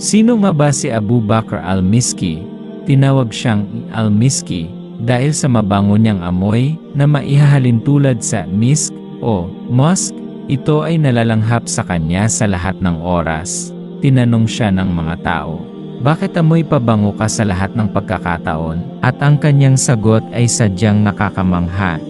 Sino nga ba si Abu Bakr al-Miski? Tinawag siyang al-Miski dahil sa mabango niyang amoy na maihahalin tulad sa misk o musk. Ito ay nalalanghap sa kanya sa lahat ng oras. Tinanong siya ng mga tao, Bakit amoy pabango ka sa lahat ng pagkakataon? At ang kanyang sagot ay sadyang nakakamangha.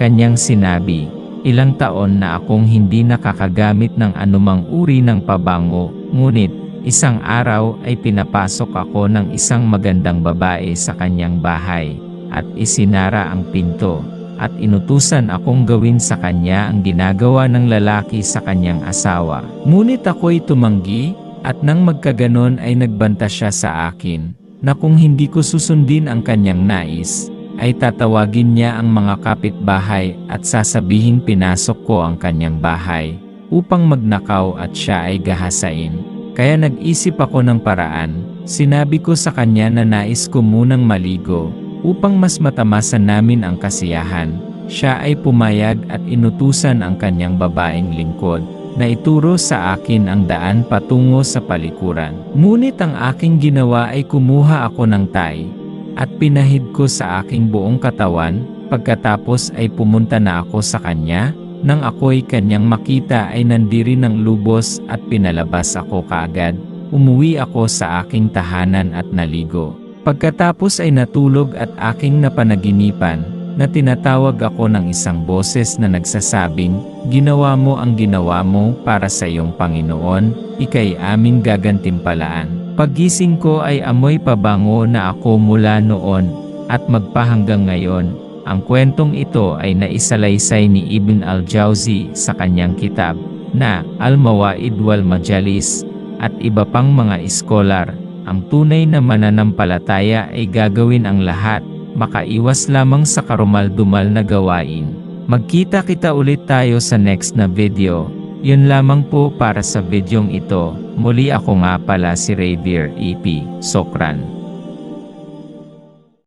Kanyang sinabi, Ilang taon na akong hindi nakakagamit ng anumang uri ng pabango, ngunit isang araw ay pinapasok ako ng isang magandang babae sa kanyang bahay at isinara ang pinto at inutusan akong gawin sa kanya ang ginagawa ng lalaki sa kanyang asawa. Ngunit ako'y tumanggi at nang magkaganon ay nagbanta siya sa akin na kung hindi ko susundin ang kanyang nais, ay tatawagin niya ang mga kapitbahay at sasabihin pinasok ko ang kanyang bahay upang magnakaw at siya ay gahasain. Kaya nag-isip ako ng paraan, sinabi ko sa kanya na nais ko munang maligo upang mas matamasan namin ang kasiyahan. Siya ay pumayag at inutusan ang kanyang babaeng lingkod na ituro sa akin ang daan patungo sa palikuran. Ngunit ang aking ginawa ay kumuha ako ng tay at pinahid ko sa aking buong katawan, pagkatapos ay pumunta na ako sa kanya, nang ako'y kanyang makita ay nandiri ng lubos at pinalabas ako kaagad, umuwi ako sa aking tahanan at naligo. Pagkatapos ay natulog at aking napanaginipan, na tinatawag ako ng isang boses na nagsasabing, Ginawa mo ang ginawa mo para sa iyong Panginoon, ikay amin gagantimpalaan. Paggising ko ay amoy pabango na ako mula noon, at magpahanggang ngayon. Ang kwentong ito ay naisalaysay ni Ibn al-Jawzi sa kanyang kitab, na Al-Mawaid wal Majalis, at iba pang mga iskolar. Ang tunay na mananampalataya ay gagawin ang lahat, makaiwas lamang sa karumal-dumal na gawain. Magkita kita ulit tayo sa next na video. Yun lamang po para sa videong ito. Muli ako nga pala si Ravier EP Sokran.